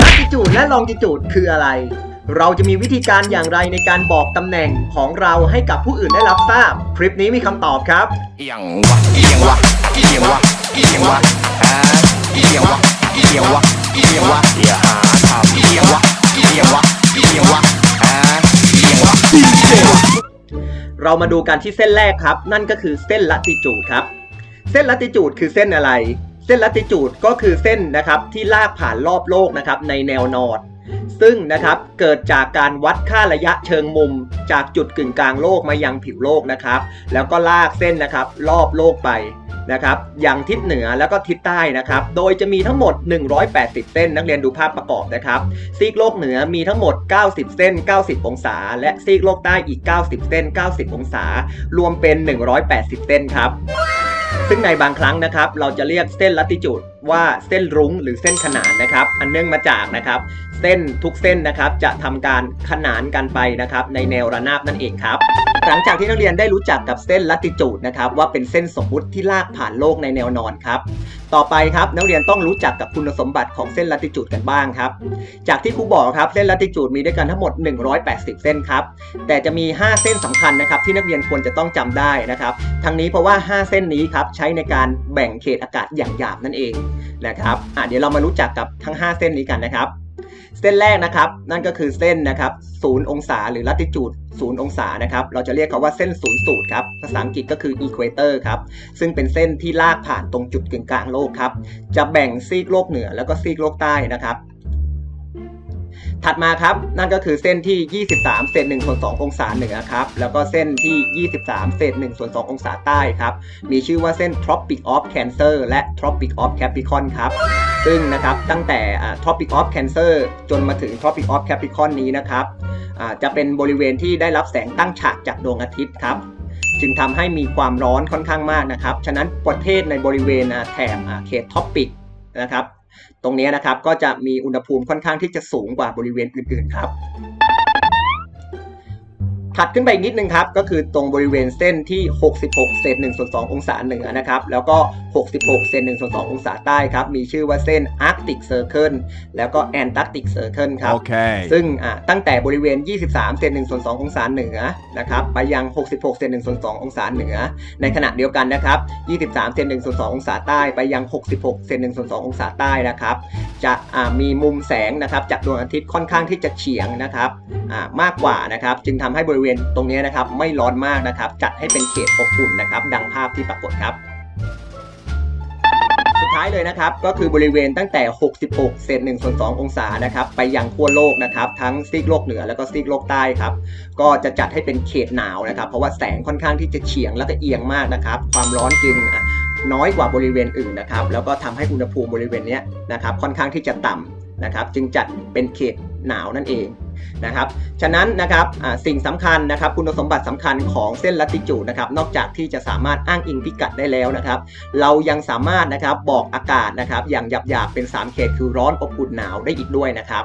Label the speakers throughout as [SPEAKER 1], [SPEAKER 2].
[SPEAKER 1] ลัติจูดและลองจิจูดคืออะไร เราจะมีวิธีการอย่างไรในการบอกตำแหน่งของเราให้กับผู้อื่นได้รับทราบ คลิปนี้มีคำตอบครับ
[SPEAKER 2] เอียงวะเอียงวะเอียงวะเอียงวะอ่าเอียงวะเอียงวะเอียงวะอย่าหาทำเอียงวะเอียงวะเอียงวะอ่าเอียงวะดีเจวะ
[SPEAKER 1] เรามาดูกันที่เส้นแรกครับ นั่นก็คือเส้นลัติจูดครับ เส้นลัติจูดคือเส้นอะไร เส้นลัติจูดก็คือเส้นนะครับที่ลากผ่านรอบโลกนะครับในแนวนอนซึ่งนะครับเกิดจากการวัดค่าระยะเชิงมุม จากจุดกึ่งกลางโลกมายังผิวโลกนะครับ แล้วก็ลากเส้นนะครับรอบโลกไปนะครับอย่างทิศเหนือแล้วก็ทิศใต้นะครับ โดยจะมีทั้งหมด 180 เส้น นักเรียนดูภาพประกอบนะครับ ซีกโลกเหนือมีทั้งหมด 90 เส้น 90 องศา และซีกโลกใต้อีก 90 เส้น 90 องศา รวมเป็น 180 เส้นครับ ซึ่งในบางครั้งนะครับ เราจะเรียกเส้นลัติจูดว่าเส้นรุ้งหรือเส้นขนานนะครับ อันเนื่องมาจากนะครับ เส้นทุกเส้นนะครับจะทำการขนานกันไปนะครับ ในแนวระนาบนั่นเองครับ หลังจากที่นักเรียนได้รู้จักกับเส้นลัติจูดนะครับว่าเป็นเส้นสมมุติที่ลากผ่านโลกในแนวนอนครับ ต่อไปครับนักเรียนต้องรู้จักกับคุณสมบัติของเส้นลัติจูดกันบ้างครับ จากที่ครูบอกครับเส้นลัติจูดมีด้วยกันทั้งหมด 180 เส้นครับ แต่จะมี 5 เส้นสำคัญนะครับที่นักเรียนควรจะต้องจำได้นะครับ ทั้งนี้เพราะว่า 5 เส้นนี้ครับใช้ในการแบ่งเขตอากาศอย่างหยาบนั่นเองนะครับอะเดี๋ยวเรามารู้จักกับทั้ง 5 เส้นนี้กันนะครับ เส้นแรกนะครับนั่นก็คือเส้นนะครับศูนย์องศาหรือลัติจูดศูนย์องศานะครับเราจะเรียกเขาว่าเส้นศูนย์สูตรครับภาษาอังกฤษก็คือ equator ครับซึ่งเป็นเส้นที่ลากผ่านตรงจุดกึ่งกลางโลกครับจะแบ่งซีกโลกเหนือแล้วก็ซีกโลกใต้นะครับ ถัดมาครับ นั่นก็คือเส้นที่ 23 เศษ1ส่วน2องศาเหนือครับ แล้วก็เส้นที่ 23 เศษ1ส่วน2องศาใต้ครับ มีชื่อว่าเส้น Tropic of Cancer และ Tropic of Capricorn ครับ ซึ่งนะครับตั้งแต่ Tropic of Cancer จนมาถึง Tropic of Capricorn นี้นะครับจะเป็นบริเวณที่ได้รับแสงตั้งฉากจากดวงอาทิตย์ครับจึงทำให้มีความร้อนค่อนข้างมากนะครับ ฉะนั้นประเทศในบริเวณแถบเขตท็อปิกนะครับ ตรงนี้นะครับก็จะมีอุณหภูมิค่อนข้างที่จะสูงกว่าบริเวณอื่นๆครับ ถัดขึ้นไปอีกนิดนึงครับ ก็คือตรงบริเวณเส้นที่ 66เศษ1ส่วน2องศาเหนือนะครับ แล้วก็ 66เศษ1ส่วน2องศาใต้ครับ มีชื่อว่าเส้น Arctic Circle แล้วก็ Antarctic Circle ครับ
[SPEAKER 3] Okay.
[SPEAKER 1] ซึ่งอะตั้งแต่บริเวณ 23 เซน1ส่วน2องศาเหนือนะครับ ไปยัง 66 เซน1ส่วน2องศาเหนือ ในขณะเดียวกันนะครับ 23 เซน1ส่วน2องศาใต้ ไปยัง 66 เซน1ส่วน2องศาใต้นะครับ จะอ่ามีมุมแสงนะครับจากดวงอาทิตย์ค่อนข้างที่จะเฉียงนะครับอ่ามากกว่านะครับ จึงทำให้บริเวณวณตรงนี้นะครับไม่ร้อนมากนะครับ จัดให้เป็นเขตอบอุ่นนะครับ ดังภาพที่ปรากฏครับ สุดท้ายเลยนะครับ ก็คือบริเวณตั้งแต่ 66เศษ1ส่วน2องศานะครับ ไปยังขั้วโลกนะครับ ทั้งซีกโลกเหนือแล้วก็ซีกโลกใต้ครับ ก็จะจัดให้เป็นเขตหนาวนะครับ เพราะว่าแสงค่อนข้างที่จะเฉียงแล้วก็เอียงมากนะครับ ความร้อนจึงน้อยกว่าบริเวณอื่นนะครับ แล้วก็ทำให้อุณหภูมิบริเวณนี้นะครับ ค่อนข้างที่จะต่ำนะครับ จึงจัดเป็นเขตหนาวนั่นเอง นะครับฉะนั้นนะครับสิ่งสำคัญนะครับคุณสมบัติสำคัญของเส้นลัติจูดนะครับนอกจากที่จะสามารถอ้างอิงพิกัดได้แล้วนะครับ เรายังสามารถนะครับบอกอากาศนะครับอย่างหยาบๆเป็น 3 เขตคือร้อนอบอุ่นหนาวได้อีกด้วยนะครับ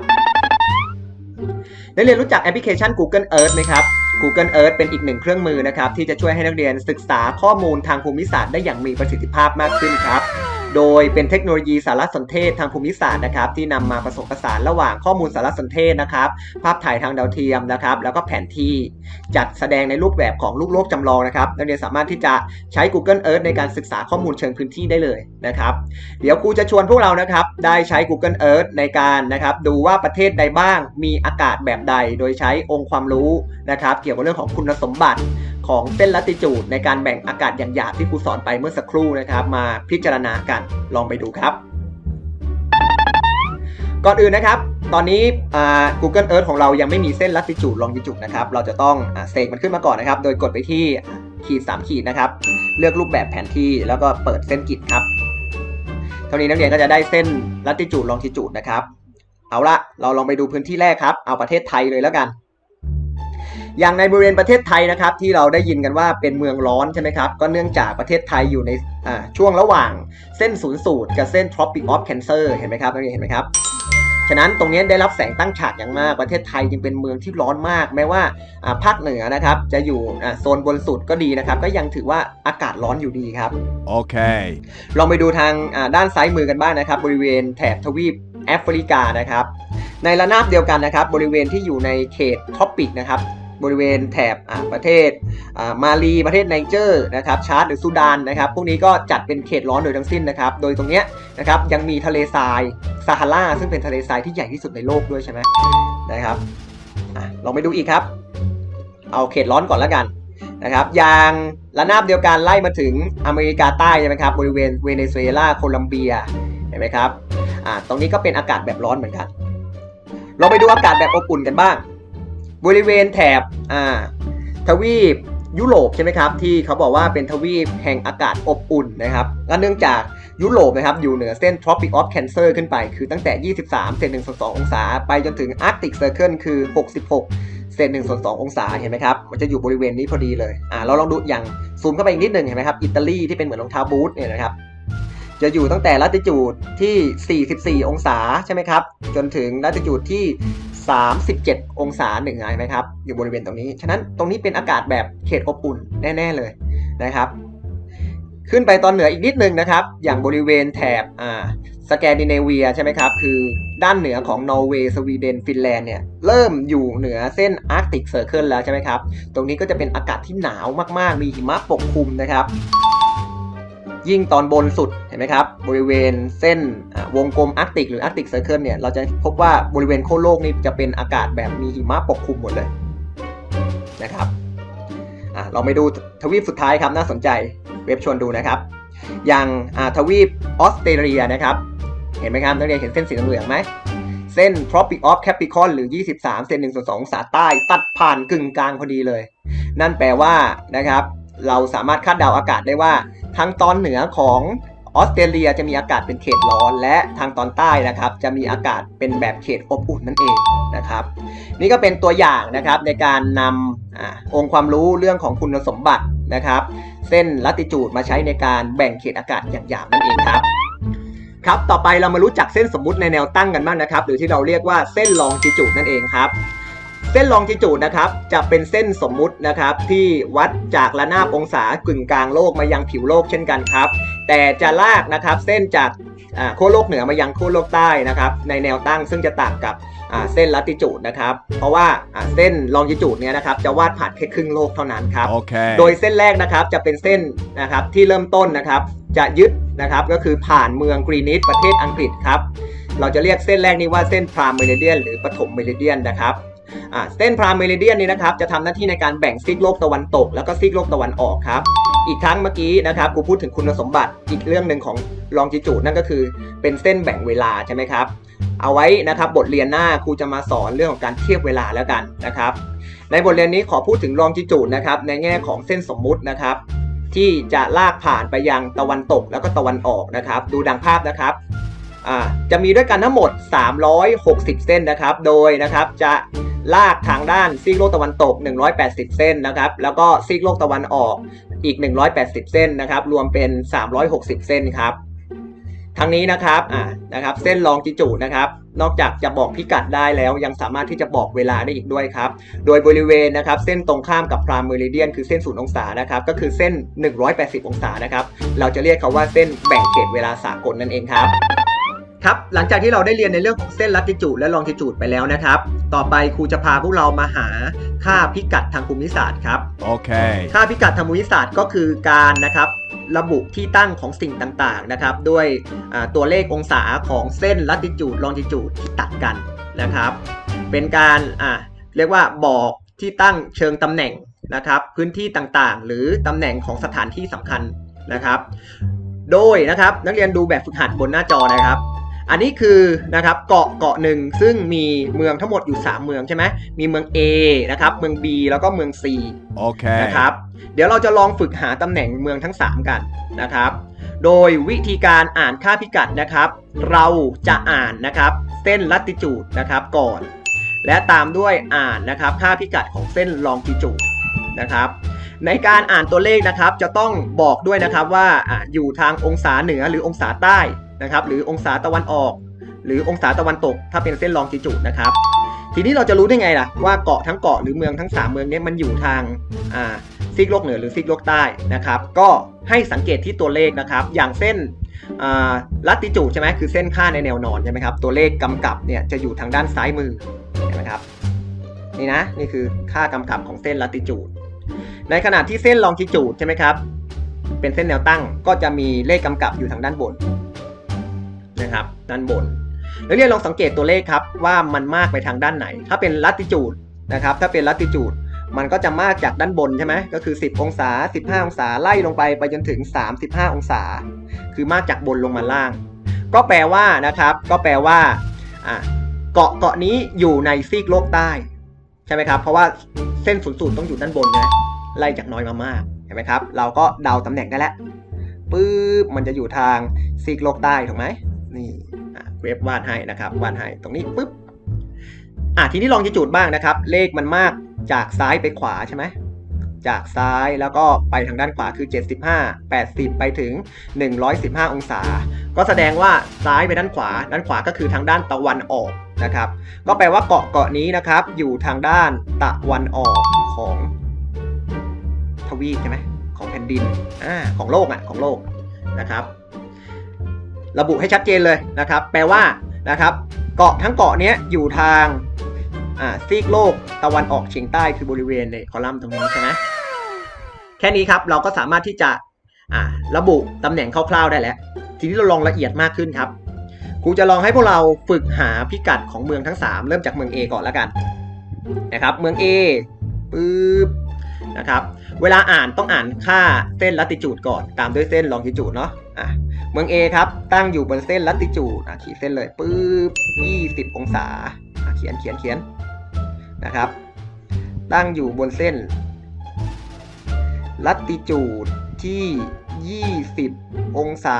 [SPEAKER 1] ได้เรียนรู้จักแอปพลิเคชัน Google Earth ไหมครับ Google Earth เป็นอีกหนึ่งเครื่องมือนะครับที่จะช่วยให้นักเรียนศึกษาข้อมูลทางภูมิศาสตร์ได้อย่างมีประสิทธิภาพมากขึ้นครับ โดยเป็นเทคโนโลยีสารสนเทศทางภูมิศาสตร์นะครับที่นำมาผสมผสานระหว่างข้อมูลสารสนเทศนะครับ ภาพถ่ายทางดาวเทียมนะครับ แล้วก็แผนที่จัดแสดงในรูปแบบของลูกโลกจำลองนะครับนักเรียนสามารถที่จะใช้ Google Earth ในการศึกษาข้อมูลเชิงพื้นที่ได้เลยนะครับ เดี๋ยวครูจะชวนพวกเรานะครับ ได้ใช้ Google Earth ในการนะครับ ดูว่าประเทศใดบ้างมีอากาศแบบใด โดยใช้องค์ความรู้นะครับ เกี่ยวกับเรื่องของคุณสมบัติ ของเส้นลัติจูดในการแบ่งอากาศอย่างหยาบที่ครูสอนไปเมื่อสักครู่นะครับ มาพิจารณากันลองไปดูครับ ก่อนอื่นนะครับ ตอนนี้ Google Earth ของเรายังไม่มีเส้นลัติจูดลองจิจูดนะครับ เราจะต้องอเสกมันขึ้นมาก่อนนะครับ โดยกดไปที่ขีด 3 ขีดนะครับ เลือกรูปแบบแผนที่แล้วก็เปิดเส้นกริดครับเท่านี้นักเรียนก็จะได้เส้นลัติจูดลองจิจูดนะครับ เอาละเราลองไปดูพื้นที่แรกครับ เอาประเทศไทยเลยแล้วกัน อย่างในบริเวณประเทศไทยนะครับ ที่เราได้ยินกันว่าเป็นเมืองร้อนใช่ไหมครับ ก็เนื่องจากประเทศไทยอยู่ในอ่าช่วงระหว่างเส้นศูนย์สูตรกับเส้น Tropic of Cancer เห็นไหมครับนักเรียนเห็นไหมครับฉะนั้นตรงนี้ได้รับแสงตั้งฉากอย่างมากประเทศไทยจึงเป็นเมืองที่ร้อนมาก แม้ว่าอ่าภาคเหนือนะครับ จะอยู่อ่าโซนบนสุดก็ดีนะครับ ก็ยังถือว่าอากาศร้อนอยู่ดีครับ
[SPEAKER 3] Okay.
[SPEAKER 1] ลองไปดูทางอ่าด้านซ้ายมือกันบ้างนะครับ บริเวณแถบทวีปแอฟริกานะครับ ในระนาบเดียวกันนะครับ บริเวณที่อยู่ในเขตท็อปปิกนะครับ บริเวณแถบประเทศมาลีประเทศไนเจอร์นะครับชาร์ดหรือซูดานนะครับพวกนี้ก็จัดเป็นเขตร้อนโดยทั้งสิ้นนะครับโดยตรงเนี้ยนะครับยังมีทะเลทรายซาฮาราซึ่งเป็นทะเลทรายที่ใหญ่ที่สุดในโลกด้วยใช่ไหมนะครับอลองไปดูอีกครับ เอาเขตร้อนก่อนแล้วกันนะครับอย่างระนาบเดียวกันไล่มาถึงอเมริกาใต้ใช่ไหมครับบริเวณเวเนซุเอลาโคลัมเบียเห็นไหมครับอ่าตรงนี้ก็เป็นอากาศแบบร้อนเหมือนกันเราไปดูอากาศแบบอบอุ่นกันบ้าง บริเวณแถบอ่าทวีปยุโรปใช่ไหมครับที่เขาบอกว่าเป็นทวีปแห่งอากาศอบอุ่นนะครับและเนื่องจากยุโรปนะครับอยู่เหนือเส้น Tropic of Cancer ขึ้นไป คือตั้งแต่ 23เซน1ส่วน2องศา ไปจนถึง Arctic Circle คือ 66เซน1ส่วน2องศาเห็นไหมครับ มันจะอยู่บริเวณนี้พอดีเลยอ่าเราลองดูอย่างซูมเข้าไปอีกนิดหนึ่งเห็นไหมครับอิตาลีที่เป็นเหมือนรองเท้าบูทเนี่ยนะครับจะอยู่ตั้งแต่ลัติจูดที่ 44 องศาใช่ไหมครับจนถึงลัติจูดที่ 37 องศาเหนือเห็นไหมครับ อยู่บริเวณตรงนี้ ฉะนั้นตรงนี้เป็นอากาศแบบเขตอบอุ่นแน่ ๆ เลยนะครับ ขึ้นไปตอนเหนืออีกนิดนึงนะครับ อย่างบริเวณแถบอ่าสแกนดิเนเวียใช่ไหมครับ คือด้านเหนือของนอร์เวย์สวีเดน ฟินแลนด์เนี่ย เริ่มอยู่เหนือเส้นอาร์กติกเซอร์เคิลแล้วใช่ไหมครับ ตรงนี้ก็จะเป็นอากาศที่หนาวมาก ๆ มีหิมะปกคลุมนะครับ ยิ่งตอนบนสุดเห็นไหมครับ บริเวณเส้นวงกลมอาร์กติกหรืออาร์กติกเซอร์เคิลเนี่ยเราจะพบว่าบริเวณโคโลกนี่จะเป็นอากาศแบบมีหิมะปกคลุมหมดเลยนะครับเราไปดูทวีปสุดท้ายครับน่าสนใจเว็บชวนดูนะครับ อย่างทวีปออสเตรเลียนะครับ เห็นไหมครับนักเรียนเห็นเส้นสีเหลืองไหมเส้น Tropic of Capricorn หรือ 23 เซน1ส่วน2องศาใต้ ตัดผ่านกึ่งกลางพอดีเลย นั่นแปลว่านะครับ เราสามารถคาดเดาอากาศได้ว่าางตอนเหนือของออสเตรเลียจะมีอากาศเป็นเขตร้อน และทางตอนใต้นะครับ จะมีอากาศเป็นแบบเขตอบอุ่นนั่นเองนะครับ นี่ก็เป็นตัวอย่างนะครับในการนำอองค์ความรู้เรื่องของคุณสมบัตินะครับ เส้นลัติจูดมาใช้ในการแบ่งเขตอากาศอย่างหยาบนั่นเองครับครับ ต่อไปเรามารู้จักเส้นสมมุติในแนวตั้งกันบ้างนะครับ หรือที่เราเรียกว่าเส้นลองจิจูดนั่นเองครับ เส้นลองจิจูดนะครับจะเป็นเส้นสมมุตินะครับที่วัดจากระนาบองศากึ่งกลางโลกมายังผิวโลกเช่นกันครับ แต่จะลากนะครับเส้นจากอ่าขั้วโลกเหนือมายังขั้วโลกใต้นะครับในแนวตั้งซึ่งจะต่างกับอ่าเส้นลัติจูดนะครับเพราะว่าอ่าเส้นลองจิจูดเนี่ยนะครับจะวาดผ่านแค่ครึ่งโลกเท่านั้นครับ
[SPEAKER 3] Okay.
[SPEAKER 1] โดยเส้นแรกนะครับจะเป็นเส้นนะครับที่เริ่มต้นนะครับจะยึดนะครับก็คือผ่านเมืองกรีนิชประเทศอังกฤษครับเราจะเรียกเส้นแรกนี้ว่าเส้นพรามเมริเดียนหรือปฐมเมริเดียนนะครับอ่า เส้นพรามเมริเดียนนี้นะครับจะทำหน้าที่ในการแบ่งซีกโลกตะวันตก แล้วก็ซีกโลกตะวันออกครับอีกทั้งเมื่อกี้นะครับครูพูดถึงคุณสมบัติอีกเรื่องหนึ่งของลองจิจูดนั่นก็คือเป็นเส้นแบ่งเวลาใช่ไหมครับ เอาไว้นะครับบทเรียนหน้าครูจะมาสอนเรื่องของการเทียบเวลาแล้วกันนะครับ ในบทเรียนนี้ขอพูดถึงลองจิจูดนะครับในแง่ของเส้นสมมุตินะครับ ที่จะลากผ่านไปยังตะวันตกแล้วก็ตะวันออกนะครับ ดูดังภาพนะครับ จะมีด้วยกันทั้งหมด 360 เส้นนะครับ โดยนะครับจะลากทางด้านซีกโลกตะวันตก 180 เส้นนะครับ แล้วก็ซีกโลกตะวันออกอีก 180 เส้นนะครับ รวมเป็น 360 เส้นครับทั้งนี้นะครับอ่านะครับ เส้นลองจิจูดนะครับ นอกจากจะบอกพิกัดได้แล้วยังสามารถที่จะบอกเวลาได้อีกด้วยครับ โดยบริเวณนะครับ เส้นตรงข้ามกับพรามเมริเดียนคือเส้นศูนย์องศานะครับ ก็คือเส้น 180 องศานะครับ เราจะเรียกเขาว่าเส้นแบ่งเขตเวลาสากลนั่นเองครับ ครับ หลังจากที่เราได้เรียนในเรื่องของเส้นลัติจูดและลองจิจูดไปแล้วนะครับ ต่อไปครูจะพาพวกเรามาหาค่าพิกัดทางภูมิศาสตร์ครับ
[SPEAKER 3] Okay.
[SPEAKER 1] ค่าพิกัดทางภูมิศาสตร์ก็คือการนะครับระบุที่ตั้งของสิ่งต่างๆนะครับ ด้วยอ่าตัวเลของศาของเส้นลัติจูดลองจิจูดที่ตัดกันนะครับ เป็นการอ่าเรียกว่าบอกที่ตั้งเชิงตำแหน่งนะครับ พื้นที่ต่างๆ หรือตำแหน่งของสถานที่สำคัญนะครับ โดยนะครับนักเรียนดูแบบฝึกหัดบนหน้าจอนะครับ อันนี้คือนะครับเกาะเกาะหนึ่งซึ่งมีเมืองทั้งหมดอยู่ 3 เมืองใช่ไหมมีเมือง A นะครับเมือง B แล้วก็เมือง C
[SPEAKER 3] Okay.
[SPEAKER 1] นะครับเดี๋ยวเราจะลองฝึกหาตำแหน่งเมืองทั้ง 3 กันนะครับ โดยวิธีการอ่านค่าพิกัดนะครับ เราจะอ่านนะครับเส้นลัติจูดนะครับก่อน และตามด้วยอ่านนะครับค่าพิกัดของเส้นลองจิจูดนะครับในการอ่านตัวเลขนะครับจะต้องบอกด้วยนะครับว่าอ่าอยู่ทางองศาเหนือหรือองศาใต้ นะครับ หรือองศาตะวันออก หรือองศาตะวันตก ถ้าเป็นเส้นลองจิจูดนะครับ ทีนี้เราจะรู้ได้ไงล่ะว่าเกาะทั้งเกาะหรือเมืองทั้ง 3 เมืองนี้มันอยู่ทางอ่าซีกโลกเหนือหรือซีกโลกใต้นะครับ ก็ให้สังเกตที่ตัวเลขนะครับ อย่างเส้นลัติจูดใช่ไหมคือเส้นค่าในแนวนอนใช่ไหมครับ ตัวเลขกำกับเนี่ยจะอยู่ทางด้านซ้ายมือเห็นไหมครับ นี่นะนี่คือค่ากำกับของเส้นลัติจูด ในขณะที่เส้นลองจิจูดใช่ไหมครับ เป็นเส้นแนวตั้งก็จะมีเลขกำกับอยู่ทางด้านบน นะครับด้านบนนักเรียนลองสังเกตตัวเลขครับว่ามันมากไปทางด้านไหน ถ้าเป็นลัติจูดนะครับถ้าเป็นลัติจูดมันก็จะมากจากด้านบนใช่ไหมก็คือ 10 องศา 15 องศาไล่ลงไปไปจนถึง 35 องศา คือมากจากบนลงมาล่าง ก็แปลว่านะครับก็แปลว่าเกาะเกาะนี้อยู่ในซีกโลกใต้ใช่ไหมครับเพราะว่าเส้นศูนย์สูตรต้องอยู่ด้านบนนะไล่จากน้อยมามากเห็นไหมครับเราก็เดาตำแหน่งได้แล้วปึ๊บมันจะอยู่ทางซีกโลกใต้ถูกไหม นี่เว็บวาดให้นะครับวาดให้ตรงนี้ปึ๊บอะทีนี้ลองจะจูดบ้างนะครับ เลขมันมากจากซ้ายไปขวาใช่ไหมจากซ้ายแล้วก็ไปทางด้านขวาคือ 75 80 ไปถึง 115 องศา ก็แสดงว่าซ้ายไปด้านขวา ด้านขวาก็คือทางด้านตะวันออกนะครับ ก็แปลว่าเกาะเกาะนี้นะครับ อยู่ทางด้านตะวันออกของทวีปใช่ไหมของแผ่นดินอ่าของโลกอะของโลกนะครับ ระบุให้ชัดเจนเลยนะครับ แปลว่านะครับเกาะทั้งเกาะนี้อยู่ทางอ่าซีกโลกตะวันออกเฉียงใต้คือบริเวณในคอลัมน์ตรงนี้ใช่ไหมแค่นี้ครับเราก็สามารถที่จะอ่าระบุตำแหน่งคร่าวๆได้แล้ว ทีนี้เราลองละเอียดมากขึ้นครับครูจะลองให้พวกเราฝึกหาพิกัดของเมืองทั้ง 3 เริ่มจากเมือง A ก่อนแล้วกันนะครับ เมือง A ปึ๊บ นะครับ เวลาอ่านต้องอ่านค่าเส้นลัติจูดก่อน ตามด้วยเส้นลองจิจูดเนาะอะเมือง A ครับ ตั้งอยู่บนเส้นลัติจูดอะขีดเส้นเลยปึ๊บ20 องศาอะเขียนเขียนเขียนนะครับ ตั้งอยู่บนเส้นลัติจูดที่ 20 องศา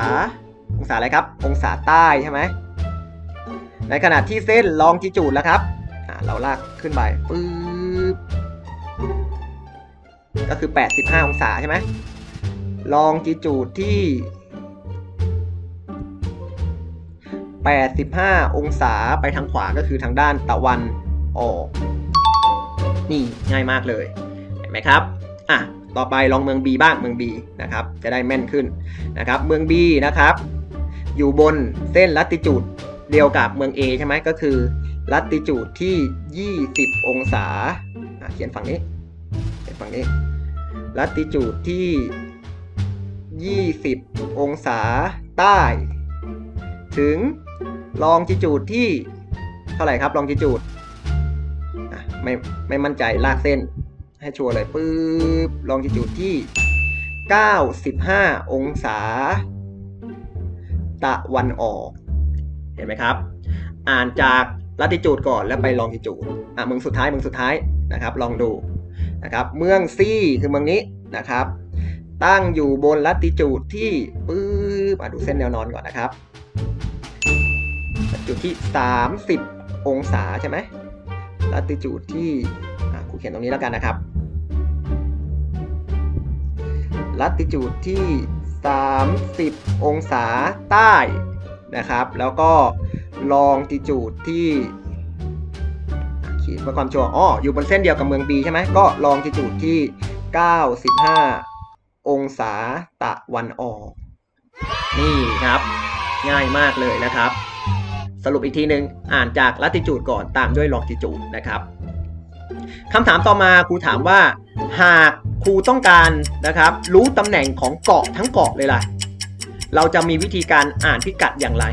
[SPEAKER 1] องศาอะไรครับ องศาใต้ใช่ไหม ในขณะที่เส้นลองจิจูดแล้วครับ เราลากขึ้นไปปึ๊บ ก็คือ 85 องศาใช่ไหมลองจีจูดที่ 85 องศาไปทางขวาก็คือทางด้านตะวันออก นี่ง่ายมากเลย เห็นไหมครับ อะ ต่อไปลองเมือง B บ้างเมือง B นะครับ จะได้แม่นขึ้นนะครับ เมือง B นะครับ อยู่บนเส้นลัติจูดเดียวกับเมือง A ใช่ไหมก็คือลัติจูดที่ 20 องศา เขียนฝั่งนี้ ฝั่งนี้ลัติจูดที่ 20 องศาใต้ ถึงลองจิจูดที่เท่าไหร่ครับลองจิจูดไม่ไม่มั่นใจลากเส้น ให้ชัวร์เลยปึ๊บลองจิจูดที่ 95 องศา ตะวันออก เห็นไหมครับ อ่านจากลัติจูดก่อนแล้วไปลองจิจูดอะมืองสุดท้ายมืองสุดท้ายนะครับ ลองดู นะครับ เมืองซีคือเมืองนี้นะครับ ตั้งอยู่บนลัติจูดที่ปื๊บมาดูเส้นแนวนอนก่อนนะครับลัติจูดที่ 30 องศาใช่ไหมลัติจูดที่ครูเขียนตรงนี้แล้วกันนะครับลัติจูดที่ 30 องศาใต้นะครับ แล้วก็ลองติจูดที่ ขีเพื่อความชัวร์อ๋ออยู่บนเส้นเดียวกับเมือง B ใช่ไหมก็ลองจิจูดที่ 95 องศาตะวันออก นี่ครับ ง่ายมากเลยนะครับ สรุปอีกทีหนึ่งอ่านจากลัติจูดก่อนตามด้วยลองจิจูดนะครับคำถามต่อมาครูถามว่า หากครูต้องการนะครับ รู้ตำแหน่งของเกาะทั้งเกาะเลยล่ะ เราจะมีวิธีการอ่านพิกัดอย่างไร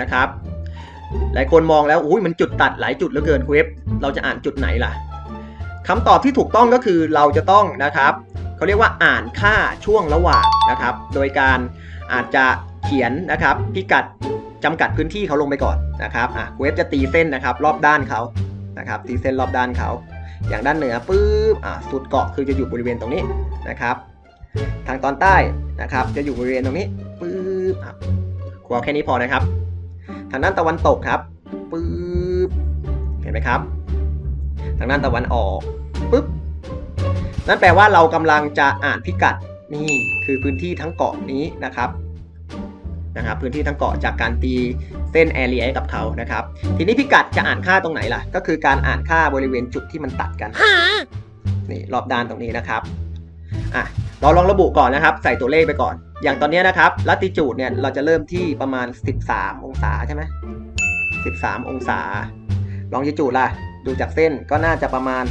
[SPEAKER 1] นะครับ หลายคนมองแล้วอุ้ยมันจุดตัดหลายจุดเหลือเกินเว็บเราจะอ่านจุดไหนล่ะคำตอบที่ถูกต้องก็คือเราจะต้องนะครับเขาเรียกว่าอ่านค่าช่วงระหว่างนะครับ โดยการอาจจะเขียนนะครับพิกัดจำกัดพื้นที่เขาลงไปก่อนนะครับอะเว็บจะตีเส้นนะครับ รอบด้านเขานะครับ ตีเส้นรอบด้านเขา อย่างด้านเหนือปุ๊บอะสุดเกาะคือจะอยู่บริเวณตรงนี้นะครับ ทางตอนใต้นะครับ จะอยู่บริเวณตรงนี้ปุ๊บอะครูเอแค่นี้พอนะครับ ทางด้านตะวันตกครับปึ๊บเห็นไหมครับ ทางด้านตะวันออกปึ๊บนั่นแปลว่าเรากำลังจะอ่านพิกัดนี่คือพื้นที่ทั้งเกาะนี้นะครับนะครับพื้นที่ทั้งเกาะจากการตีเส้นแอเรียให้กับเขานะครับ ทีนี้พิกัดจะอ่านค่าตรงไหนล่ะ ก็คือการอ่านค่าบริเวณจุดที่มันตัดกันนี่รอบด้านตรงนี้นะครับอะเราลองระบุก่อนนะครับ ใส่ตัวเลขไปก่อน อย่างตอนนี้นะครับลัติจูดเนี่ยเราจะเริ่มที่ประมาณ 13 องศาใช่ไหม13 องศา ลองจิจูดล่ะ ดูจากเส้นก็น่าจะประมาณ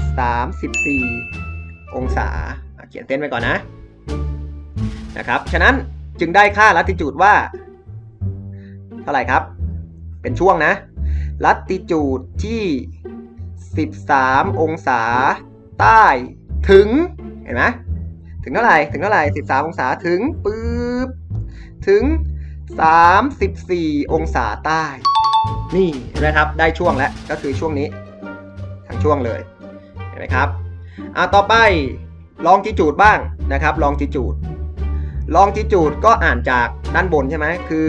[SPEAKER 1] 34 องศา เขียนเส้นไว้ก่อนนะ นะครับ ฉะนั้นจึงได้ค่าลัติจูดว่า เท่าไหร่ครับ เป็นช่วงนะ ลัติจูดที่ 13 องศา ใต้ถึง เห็นไหมถึงเท่าไหร่ ถึงเท่าไหร่ 13 องศาถึงปึ๊ ถึง 34 องศาใต้ นี่เห็นไหมครับได้ช่วงแล้วก็คือช่วงนี้ทั้งช่วงเลยเห็นไหมครับอ่าต่อไปลองจิจูดบ้างนะครับ ลองจิจูดลองจิจูดก็อ่านจากด้านบนใช่ไหมคือ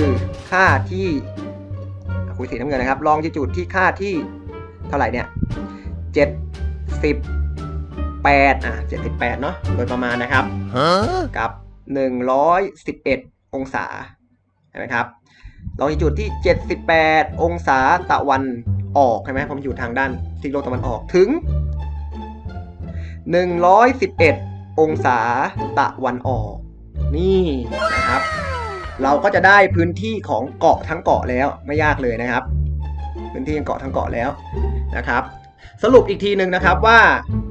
[SPEAKER 1] ค่าที่อะคุยสีน้ำเงินนะครับ ลองจิจูดที่ค่าที่เท่าไหร่เนี่ย78อะ78เนาะโดยประมาณนะครับ
[SPEAKER 2] Huh?
[SPEAKER 1] กับ111อ องศาเห็นไหมครับลองจิจูดที่ 78 องศาตะวันออกใช่ไหมผมอยู่ทางด้านซีกโลกตะวันออกถึง 111 องศาตะวันออก นี่นะครับ เราก็จะได้พื้นที่ของเกาะทั้งเกาะแล้วไม่ยากเลยนะครับ พื้นที่ของเกาะทั้งเกาะแล้วนะครับสรุปอีกทีหนึ่งนะครับว่า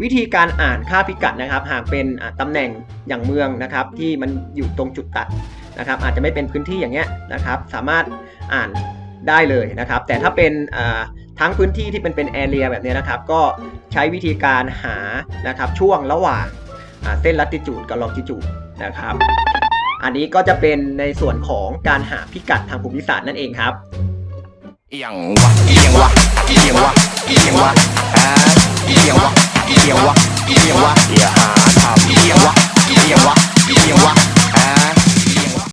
[SPEAKER 1] วิธีการอ่านค่าพิกัดนะครับ หากเป็นตำแหน่งอย่างเมืองนะครับ ที่มันอยู่ตรงจุดตัด นะครับอาจจะไม่เป็นพื้นที่อย่างเงี้ยนะครับสามารถอ่านได้เลยนะครับ แต่ถ้าเป็นทั้งพื้นที่ที่เป็นเป็นแอเรียแบบเนี้ยนะครับ ก็ใช้วิธีการหานะครับช่วงระหว่างเส้นลัติจูดกับลองจิจูดนะครับ อันนี้ก็จะเป็นในส่วนของการหาพิกัดทางภูมิศาสตร์นั่นเองครับ
[SPEAKER 2] เอียงวะเอียงวะเอียงวะเอียงวะอ่าเอียงวะเอียงวะเอียงวะอย่าหาทำเอียงวะเอียงวะเอียงวะ